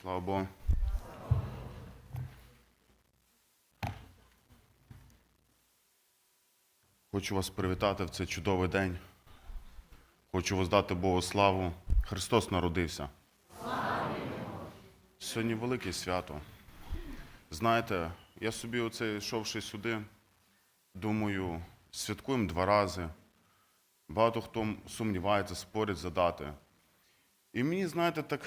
Слава Богу. Хочу вас привітати в цей чудовий день. Хочу воздати Богу славу. Христос народився. Сьогодні велике свято. Знаєте, я собі оце йшовши сюди, думаю, святкуємо два рази. Багато хто сумнівається, спорить за дати. І мені, знаєте, так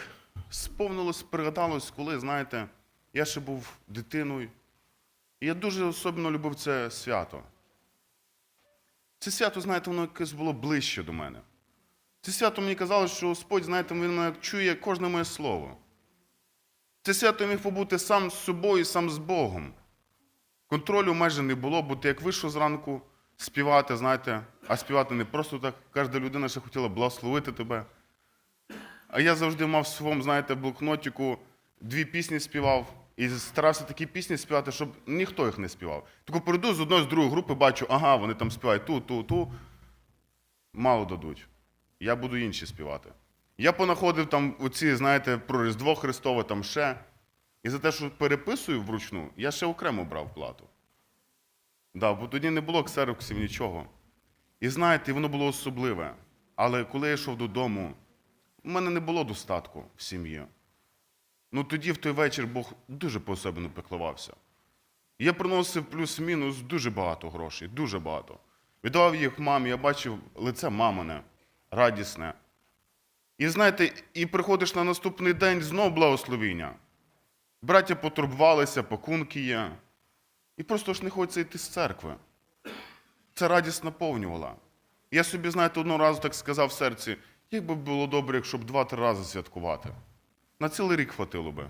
сповнилось, пригадалось, коли, знаєте, я ще був дитиною. І я дуже особливо любив це свято. Це свято, знаєте, воно якесь було ближче до мене. Це свято мені казало, що Господь, знаєте, він мене чує кожне моє слово. Це свято міг побути сам з собою, сам з Богом. Контролю майже не було, бо ти як вийшов зранку співати, знаєте, а співати не просто так. Кожна людина ще хотіла благословити тебе. А я завжди мав в своєму, знаєте, блокнотику дві пісні співав і старався такі пісні співати, щоб ніхто їх не співав. Тако прийду з одної, з другої групи, бачу, ага, вони там співають ту, ту, ту. Мало дадуть. Я буду інші співати. Я понаходив там оці, знаєте, про Різдво Христове там ще. І за те, що переписую вручну, я ще окремо брав плату. Да, бо тоді не було ксероксів, нічого. І знаєте, воно було особливе. Але коли я йшов додому, у мене не було достатку в сім'ї. Ну тоді в той вечір Бог дуже по-особливо пеклувався. Я приносив плюс-мінус дуже багато грошей, дуже багато. Віддавав їх мамі, я бачив лице мамине, радісне. І знаєте, і приходиш на наступний день знов благословіння. Браття потурбувалися, пакунки є. І просто ж не хочеться йти з церкви. Це радість наповнювала. Я собі, знаєте, одного разу так сказав в серці, як би було добре, якщо б два-три рази святкувати. На цілий рік хватило би.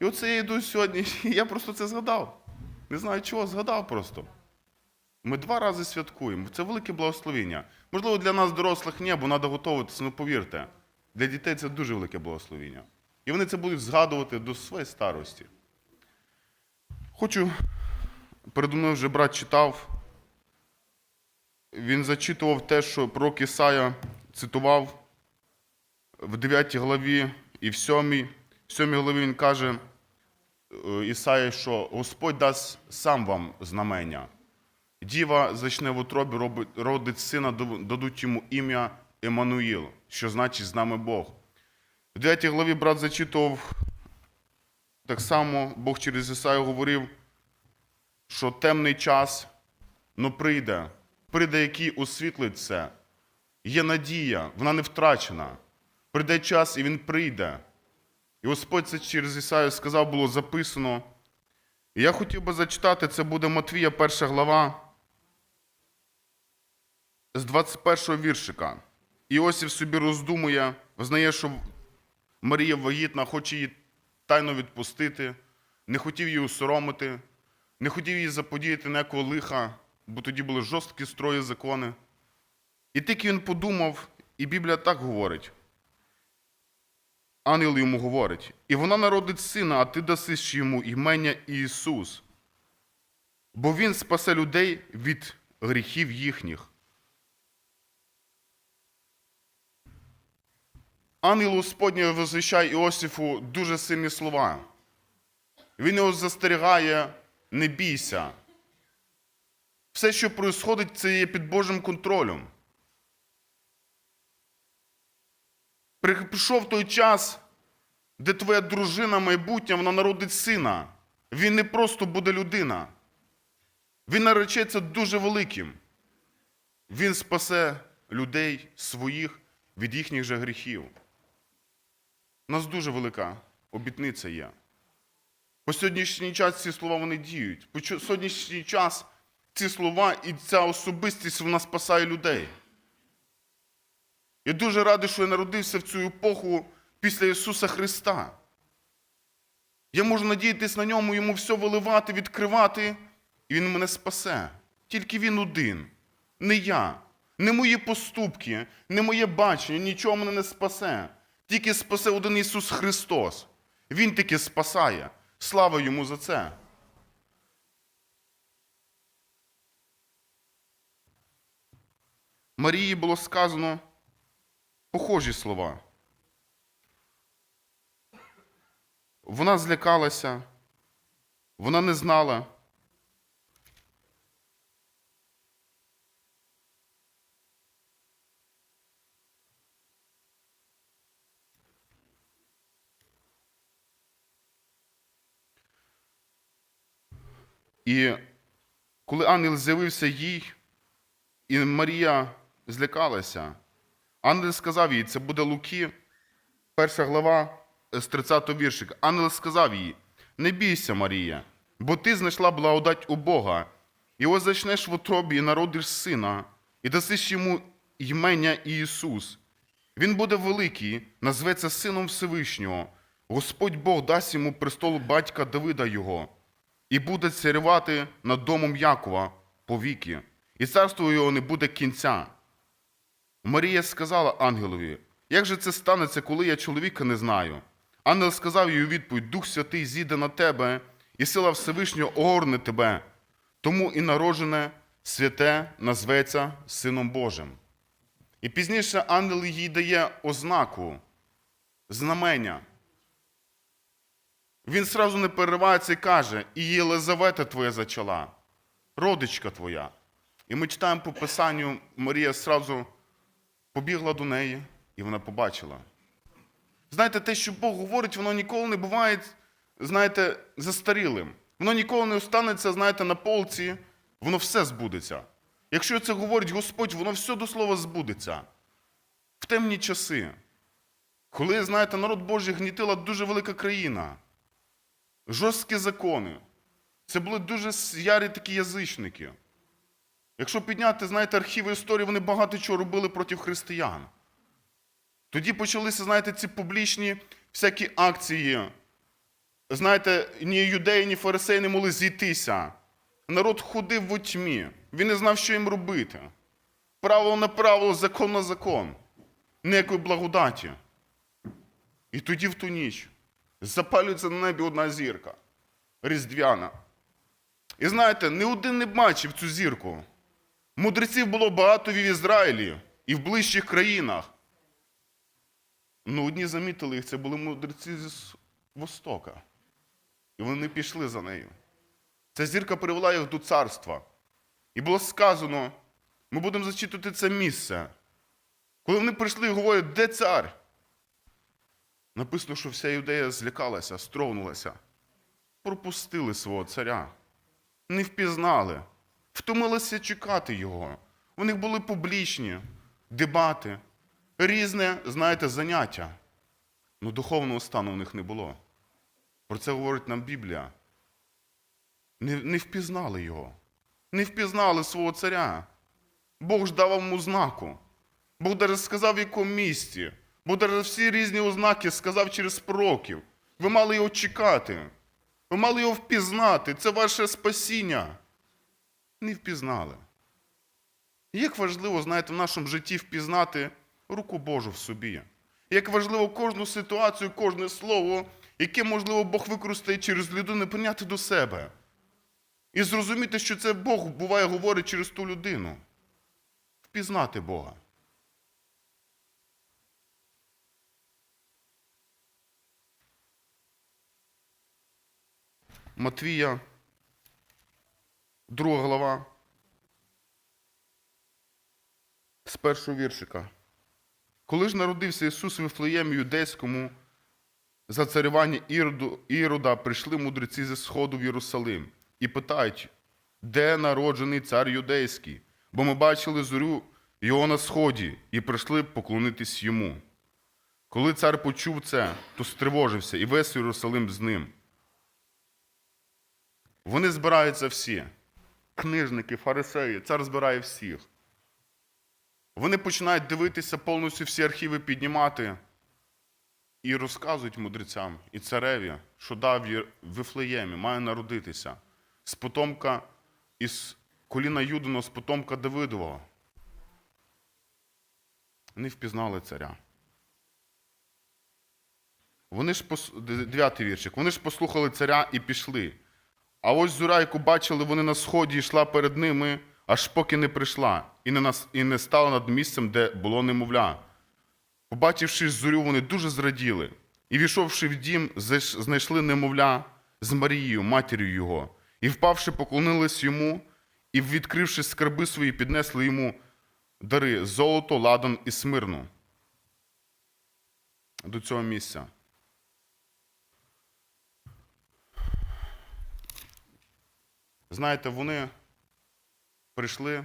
І оце я йду сьогодні, я просто це згадав. Не знаю чого, згадав просто. Ми два рази святкуємо. Це велике благословіння. Можливо, для нас, дорослих, ні, бо треба готуватися, ну повірте. Для дітей це дуже велике благословіння. І вони це будуть згадувати до своєї старості. Хочу, передо мною вже брат читав. Він зачитував те, що пророк Ісая цитував в 9 главі і в 7, в 7 главі він каже е, Ісая, що Господь дасть сам вам знамення. Діва зачне в утробі, родить сина, дадуть йому ім'я Еммануїл, що значить з нами Бог. В 9 главі брат зачитував так само, Бог через Ісаю говорив, що темний час, ну прийде, прийде, який освітлить це. Є надія, вона не втрачена. Прийде час, і він прийде. І Господь це через Ісаю сказав, було записано. І я хотів би зачитати, це буде Матвія, перша глава, з 21 віршика. Іосиф собі роздумує, визнає, що Марія вагітна, хоче її тайно відпустити, не хотів її усоромити, не хотів їй заподіяти ніякого лиха, бо тоді були жорсткі строї закони. І тільки він подумав, і Біблія так говорить. Ангел йому говорить: і вона народить сина, а ти дасиш йому імення Ісус. Бо Він спасе людей від гріхів їхніх. Ангел Господній возвіщає Іосифу дуже сильні слова. Він його застерігає, не бійся. Все, що відбувається, це є під Божим контролем. Прийшов той час, де твоя дружина майбутня, вона народить сина. Він не просто буде людина. Він наречеться дуже великим. Він спасе людей своїх від їхніх же гріхів. У нас дуже велика обітниця є. По сьогоднішній час ці слова вони діють. По сьогоднішній час ці слова і ця особистість вона спасає людей. Я дуже радий, що я народився в цю епоху після Ісуса Христа. Я можу надіятись на ньому, йому все виливати, відкривати, і Він мене спасе. Тільки Він один, не я, не мої поступки, не моє бачення, нічого мене не спасе. Тільки спасе один Ісус Христос. Він таки спасає. Слава йому за це. Марії було сказано похожі слова. вона злякалася, вона не знала. І коли ангел з'явився їй, і Марія злякалася, ангел сказав їй, це буде Луки, перша глава е, з 30 віршика. Ангел сказав їй: Не бійся, Марія, бо ти знайшла благодать у Бога, і ось зачнеш в утробі і народиш сина, і дасиш йому ймення Ісус. Він буде великий, назветься Сином Всевишнього. Господь Бог дасть йому престол батька Давида його, і буде царювати над домом Якова повіки, і царство його не буде кінця. Марія сказала ангелові, як же це станеться, коли я чоловіка не знаю? Ангел сказав їй у відповідь: Дух Святий зійде на тебе, і сила Всевишнього огорне тебе, тому і народжене святе назветься Сином Божим. І пізніше ангел їй дає ознаку, знамення. Він сразу не переривається і каже, і Єлизавета твоя зачала, родичка твоя. І ми читаємо по Писанню, Марія сразу побігла до неї, і вона побачила. Знаєте, те, що Бог говорить, воно ніколи не буває, знаєте, застарілим. Воно ніколи не останеться, знаєте, на полці, воно все збудеться. Якщо це говорить Господь, воно все до слова збудеться. В темні часи, коли, знаєте, народ Божий гнітила дуже велика країна, жорсткі закони. Це були дуже ярі такі язичники. Якщо підняти, знаєте, архіви історії, вони багато чого робили проти християн. Тоді почалися, знаєте, ці публічні всякі акції. Знаєте, ні юдеї, ні фарисеї не могли зійтися. Народ ходив в тьмі. Він не знав, що їм робити. Правило на правило, закон на закон. Ніякої благодаті. І тоді в ту ніч запалюється на небі одна зірка різдвяна. І знаєте, ні один не бачив цю зірку. Мудреців було багато в Ізраїлі і в ближчих країнах. Ну, одні замітили їх, це були мудреці С- Востока. І вони пішли за нею. Ця зірка привела їх до царства. І було сказано: ми будемо зачитувати це місце. Коли вони прийшли і говорять, де цар? Написано, що вся юдея злякалася, строгнулася. Пропустили свого царя. Не впізнали, втомилися чекати його. У них були публічні дебати, різне, знаєте, заняття. Ну, духовного стану у них не було. Про це говорить нам Біблія. Не, не впізнали його, не впізнали свого царя. Бог ж дав йому знаку. Бог даже сказав, в якому місці. Бог даже всі різні ознаки сказав через пророків. Ви мали його чекати. Ви мали його впізнати. Це ваше спасіння. Не впізнали. Як важливо, знаєте, в нашому житті впізнати руку Божу в собі. Як важливо кожну ситуацію, кожне слово, яке, можливо, Бог використає через людину, прийняти до себе. І зрозуміти, що це Бог буває говорить через ту людину. Впізнати Бога. Матвія, друга глава, з першого віршика. Коли ж народився Ісус в Вифлеємі юдейському, за царювання Іроду, Ірода прийшли мудреці зі сходу в Єрусалим і питають, де народжений цар юдейський? Бо ми бачили зорю його на сході і прийшли поклонитись йому. Коли цар почув це, то стривожився і весь Єрусалим з ним. Вони збираються всі. Книжники, фарисеї, цар збирає всіх. Вони починають дивитися повністю всі архіви піднімати і розказують мудрецям і цареві, що дав Вифлеємі, має народитися з потомка із коліна Юдиного, з потомка Давидового. Вони впізнали царя. Вони ж дев'ятий віршик. Вони ж послухали царя і пішли. А ось зоря, яку бачили вони на сході, йшла перед ними, аж поки не прийшла, і не, нас... і не стала над місцем, де було немовля. Побачивши зорю, вони дуже зраділи. І війшовши в дім, знайшли немовля з Марією, матір'ю його, і впавши, поклонились йому, і, відкривши скарби свої, піднесли йому дари золото, ладан і смирну. До цього місця. Знаєте, вони прийшли,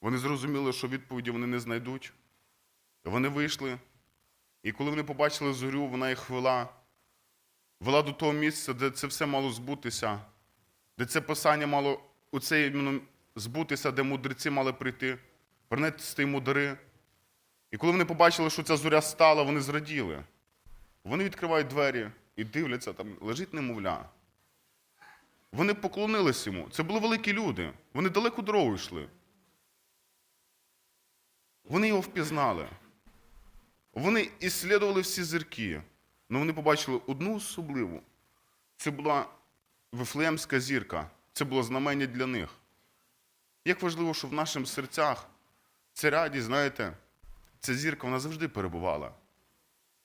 вони зрозуміли, що відповіді вони не знайдуть. Вони вийшли, і коли вони побачили зорю, вона їх вела, вела до того місця, де це все мало збутися, де це писання мало у це іменно збутися, де мудреці мали прийти, принести йому дари. І коли вони побачили, що ця зоря стала, вони зраділи. Вони відкривають двері і дивляться, там лежить немовля. Вони поклонились йому. Це були великі люди. Вони далеку дорогу йшли. Вони його впізнали. Вони іслідували всі зірки. але вони побачили одну особливу. Це була Вифлеємська зірка. Це було знамення для них. Як важливо, що в наших серцях ця радість, знаєте, ця зірка вона завжди перебувала.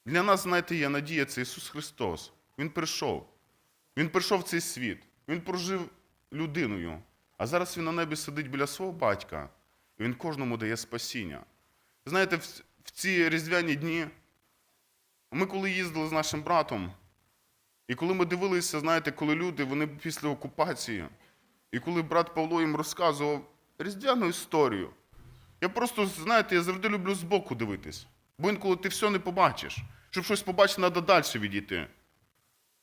Для нас, знаєте, є надія, це Ісус Христос. Він прийшов. Він прийшов в цей світ. Він прожив людиною. А зараз він на небі сидить біля свого батька. І він кожному дає спасіння. Знаєте, в, ці різдвяні дні ми коли їздили з нашим братом, і коли ми дивилися, знаєте, коли люди, вони після окупації, і коли брат Павло їм розказував різдвяну історію, я просто, знаєте, я завжди люблю збоку дивитись. Бо інколи ти все не побачиш. Щоб щось побачити, треба далі відійти.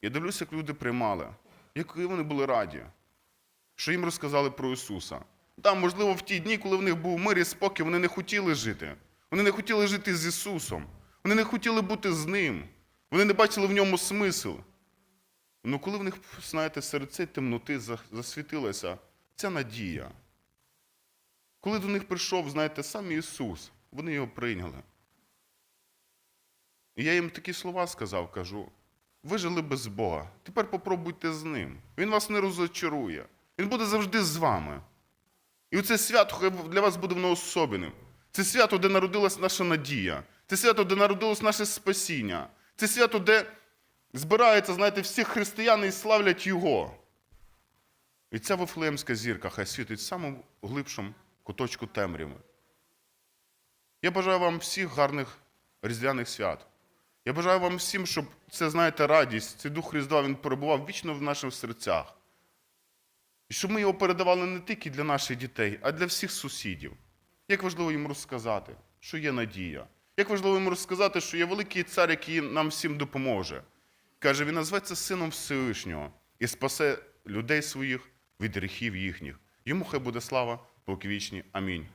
Я дивлюся, як люди приймали, які вони були раді, що їм розказали про Ісуса. Там, можливо, в ті дні, коли в них був мир і спокій, вони не хотіли жити. Вони не хотіли жити з Ісусом. Вони не хотіли бути з Ним. Вони не бачили в ньому смисл. Ну коли в них, знаєте, серед цієї темноти засвітилася ця надія. Коли до них прийшов, знаєте, сам Ісус, вони його прийняли. І я їм такі слова сказав, кажу: ви жили без Бога, тепер попробуйте з ним. Він вас не розочарує. Він буде завжди з вами. І оце свято для вас буде воно особенним. Це свято, де народилась наша надія. Це свято, де народилось наше спасіння. Це свято, де збираються, знаєте, всі християни і славлять Його. І ця Вифлеємська зірка хай світить в самому куточку темряви. Я бажаю вам всіх гарних різдвяних свят. Я бажаю вам всім, щоб це, знаєте, радість, цей дух Різдва він перебував вічно в наших серцях. І щоб ми його передавали не тільки для наших дітей, а для всіх сусідів. Як важливо їм розказати, що є надія. Як важливо їм розказати, що є великий цар, який нам всім допоможе. Каже, він назветься Сином Всевишнього і спасе людей своїх від гріхів їхніх. Йому хай буде слава, поки вічні. Амінь.